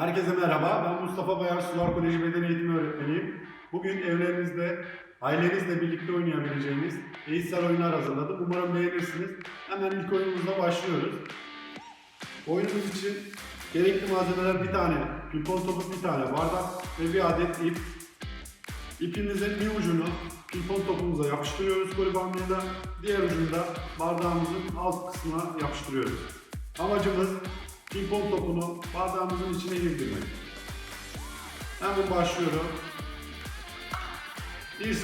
Herkese merhaba. Ben Mustafa Bayar, Sular Koleji Beden Eğitimi Öğretmeniyim. Bugün evlerinizde, ailenizle birlikte oynayabileceğiniz eğitsel oyunlar hazırladım. Umarım beğenirsiniz. Hemen ilk oyunumuzla başlıyoruz. Oyunumuz için gerekli malzemeler bir tane, pimpon topu bir tane, bardak ve bir adet ip. İpimizin bir ucunu pimpon topumuza yapıştırıyoruz koli bandıyla. Diğer ucunu da bardağımızın alt kısmına yapıştırıyoruz. Amacımız pimpon topunu bardağımızın içine girdirmek. Hemen başlıyorum. 1-0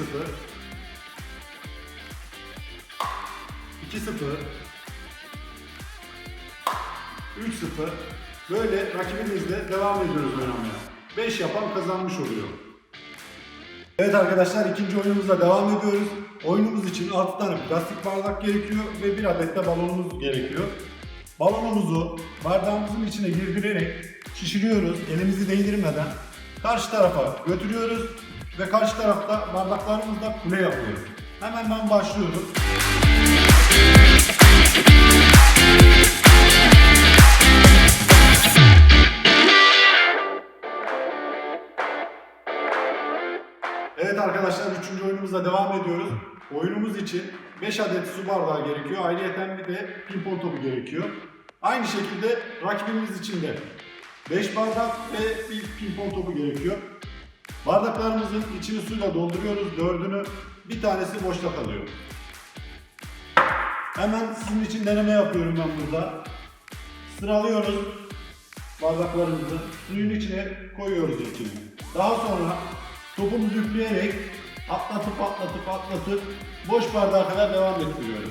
2-0 3-0 Böyle rakibimizle devam ediyoruz oynamaya. 5 yapan kazanmış oluyor. Evet arkadaşlar ikinci oyunumuzla devam ediyoruz. Oyunumuz için 6 tane plastik bardak gerekiyor ve bir adet de balonumuz gerekiyor. Balonumuzu bardağımızın içine girdirerek şişiriyoruz elimizi değdirmeden. Karşı tarafa götürüyoruz ve karşı tarafta bardaklarımızla kule yapıyoruz. Hemen ben başlıyorum. Evet arkadaşlar 3. oyunumuzla devam ediyoruz. Oyunumuz için 5 adet su bardağı gerekiyor. Ayrıca bir de pimpon topu gerekiyor. Aynı şekilde rakibimiz için de 5 bardak ve bir pimpon topu gerekiyor. Bardaklarımızın içini suyla dolduruyoruz. Dördünü bir tanesi boşta kalıyor. Hemen sizin için deneme yapıyorum ben burada. Sıralıyoruz bardaklarımızı suyun içine koyuyoruz içine. Daha sonra topumuzu üfleyerek atlatıp atlatıp atlatıp boş bardağa kadar devam ettiriyoruz.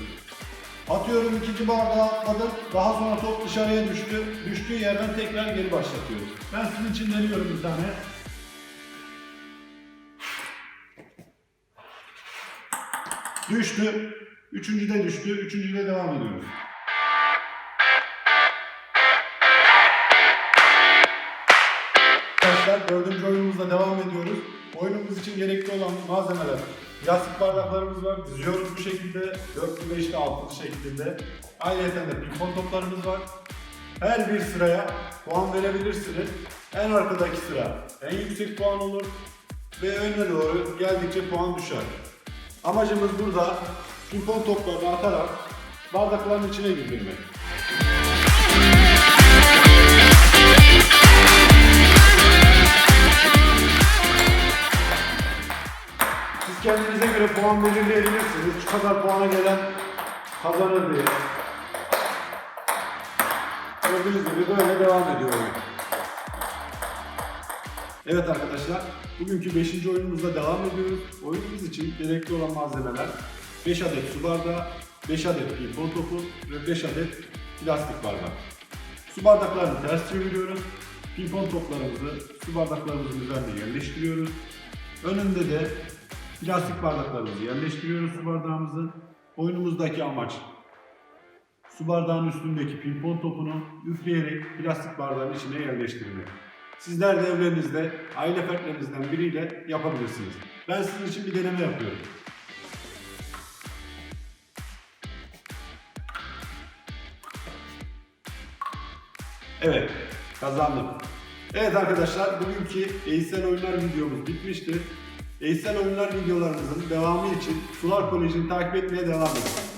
Atıyorum ikinci bardağı atladım. Daha sonra top dışarıya düştü. Düştüğü yerden tekrar geri başlatıyoruz. Ben sizin için deniyorum bir tane. Düştü. Üçüncü de düştü. Üçüncü de devam ediyoruz. Arkadaşlar dördüncü oyunumuzla devam ediyoruz. Oyunumuz için gerekli olan malzemeler. Plastik bardaklarımız var. Diziyoruz bu şekilde. Dörtlü, beşli, altılı şeklinde. Ayrıca de pimpon toplarımız var. Her bir sıraya puan verebilirsiniz. En arkadaki sıra en yüksek puan olur. Ve önüne doğru geldikçe puan düşer. Amacımız burada pimpon toplarını atarak bardakların içine girdirmek. Göre puan belirleyebilirsiniz. Şu kadar puana gelen kazanır diye. Gördüğünüz gibi böyle devam ediyor. Evet arkadaşlar, bugünkü 5. oyunumuzla devam ediyoruz. Oyunumuz için gerekli olan malzemeler 5 adet su bardağı, 5 adet pimpon topu ve 5 adet plastik bardak. Su bardaklarını ters çeviriyoruz. Pimpon toplarımızı su bardaklarımızın üzerine yerleştiriyoruz. Önünde de plastik bardaklarımızı yerleştiriyoruz su bardağımızı. Oyunumuzdaki amaç su bardağının üstündeki pimpon topunu üfleyerek plastik bardağın içine yerleştirmek. Sizler de evlerinizde aile fertlerinizden biriyle yapabilirsiniz. Ben sizin için bir deneme yapıyorum. Evet, kazandım. Evet arkadaşlar, bugünkü Eğitsel Oyunlar videomuz bitmiştir. Eğitsel Oyunlar videolarımızın devamı için Sular Koleji'ni takip etmeye devam edin.